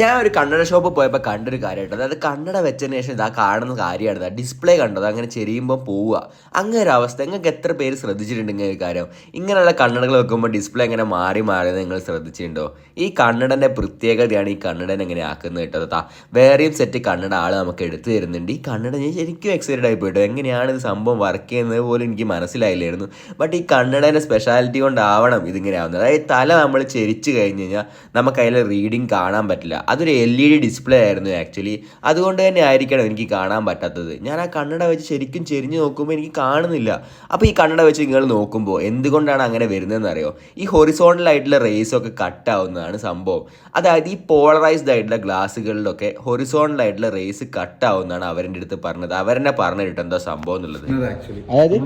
ഞാൻ ഒരു കണ്ണട ഷോപ്പ് പോയപ്പോൾ കണ്ടൊരു കാര്യമായിട്ട് അതായത് കണ്ണട വെച്ചതിന് ശേഷം ഇതാ കാണുന്ന കാര്യമാണ് ഡിസ്പ്ലേ കണ്ടത്. അങ്ങനെ ചെരിയുമ്പോൾ പോവുക. അങ്ങനെ ഒരു അവസ്ഥ. നിങ്ങൾക്ക് എത്ര പേര് ശ്രദ്ധിച്ചിട്ടുണ്ട് ഇങ്ങനെ ഒരു കാര്യം? ഇങ്ങനെയുള്ള കണ്ണടകൾ വെക്കുമ്പോൾ ഡിസ്പ്ലേ ഇങ്ങനെ മാറി മാറി നിങ്ങൾ ശ്രദ്ധിച്ചിട്ടുണ്ടോ? ഈ കണ്ണടന്റെ പ്രത്യേകതയാണ് ഈ കണ്ണടനെ എങ്ങനെ ആക്കുന്നത് കേട്ടോ. വേറെയും സെറ്റ് കണ്ണട ആൾ നമുക്ക് എടുത്തു തരുന്നുണ്ട്. ഈ കണ്ണട ഞാൻ ശരിക്കും എക്സൈറ്റഡ് ആയി പോയിട്ടോ. എങ്ങനെയാണ് ഇത് സംഭവം വർക്ക് ചെയ്യുന്നത് പോലും എനിക്ക് മനസ്സിലായില്ലായിരുന്നു. ബട്ട് ഈ കണ്ണടേന്റെ സ്പെഷ്യാലിറ്റി കൊണ്ടാവണം ഇതിങ്ങനെ ആവുന്നത്. അതായത് തല നമ്മൾ ചെരിച്ച് കഴിഞ്ഞ് കഴിഞ്ഞാൽ നമുക്ക് അതിൽ റീഡിങ് കാണാൻ പറ്റില്ല. അതൊരു എൽ ഇ ഡി ഡിസ്പ്ലേ ആയിരുന്നു ആക്ച്വലി അതുകൊണ്ട് തന്നെ ആയിരിക്കണം എനിക്ക് കാണാൻ പറ്റാത്തത്. ഞാൻ ആ കണ്ണട വെച്ച് ശരിക്കും ചെരിഞ്ഞ് നോക്കുമ്പോൾ എനിക്ക് കാണുന്നില്ല. അപ്പോൾ ഈ കണ്ണട വെച്ച് നിങ്ങൾ നോക്കുമ്പോൾ എന്തുകൊണ്ടാണ് അങ്ങനെ വരുന്നതെന്ന് അറിയോ? ഈ ഹൊറിസോണ്ടൽ ആയിട്ടുള്ള റേസ് ഒക്കെ കട്ട് ആവുന്നതാണ് സംഭവം. അതായത് ഈ പോളറൈസ്ഡ് ആയിട്ടുള്ള ഗ്ലാസ്സുകളിലൊക്കെ ഹൊറിസോണ്ടൽ ആയിട്ടുള്ള റേസ് കട്ട് ആവുന്നതാണ് അവരുടെ അടുത്ത് പറഞ്ഞത്. അവരെന്നെ പറഞ്ഞിട്ട് എന്താ സംഭവം എന്നുള്ളത്? ആക്ച്വലി അതായത്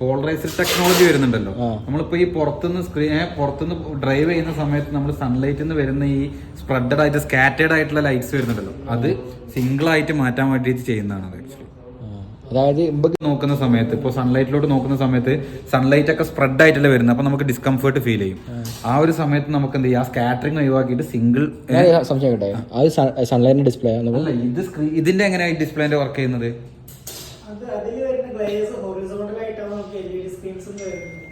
പോളറൈസ്ഡ് ടെക്നോളജി വരുന്നുണ്ടല്ലോ. നമ്മളിപ്പോ ഈ പുറത്തുനിന്ന് സ്ക്രീൻ പുറത്തുനിന്ന് ഡ്രൈവ് ചെയ്യുന്ന സമയത്ത് നമ്മൾ സൺലൈറ്റിൽ നിന്ന് വരുന്ന ഈ സ്പ്രെഡഡ് ആയിട്ട് സ്കാറ്റേഡ് ആയിട്ടുള്ള ലൈറ്റ്സ് വരുന്നുണ്ടല്ലോ. അത് സിംഗിൾ ആയിട്ട് മാറ്റാൻ വേണ്ടിയിട്ട് ചെയ്യുന്നതാണ് ആക്ച്വലി അതായത് നോക്കുന്ന സമയത്ത് ഇപ്പോൾ സൺലൈറ്റിലോട്ട് നോക്കുന്ന സമയത്ത് സൺലൈറ്റ് ഒക്കെ സ്പ്രെഡ് ആയിട്ടല്ലേ വരുന്നത്. അപ്പൊ നമുക്ക് ഡിസ്കംഫർട്ട് ഫീൽ ചെയ്യും. ആ. ഒരു സമയത്ത് നമുക്ക് എന്ത് ചെയ്യാം? ആ സ്കാറ്ററിങ് ഒഴിവാക്കിയിട്ട് സിംഗിൾ ഞാൻ സംശയം കേട്ടെ? അത് സൺലൈറ്റിന്റെ ഡിസ്പ്ലേ ആണ്? അല്ല ഇത് സ്ക്രീൻ ഇതിന്റെ എങ്ങനെയാണ് ഡിസ്പ്ലേന്റെ വർക്ക് ചെയ്യുന്നത്?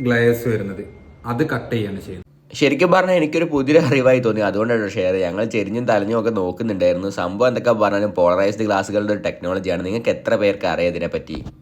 ഗ്ലേസ് വരുന്നത്. അത് കട്ട് ചെയ്യാണ് ചെയ്യുന്നത്. ശരിക്കും പറഞ്ഞാൽ എനിക്കൊരു പുതിയൊരു അറിവായി തോന്നി. അതുകൊണ്ടാണ് ഷെയർ ഞങ്ങൾ ചെരിഞ്ഞും തലഞ്ഞും ഒക്കെ നോക്കുന്നുണ്ടായിരുന്നു. സംഭവം എന്തൊക്കെ പറഞ്ഞാലും പോളറൈസ്ഡ് ഗ്ലാസുകളുടെ ഒരു ടെക്നോളജിയാണ് നിങ്ങൾക്ക് എത്ര പേർക്ക് അറിയാം ഇതിനെപ്പറ്റി?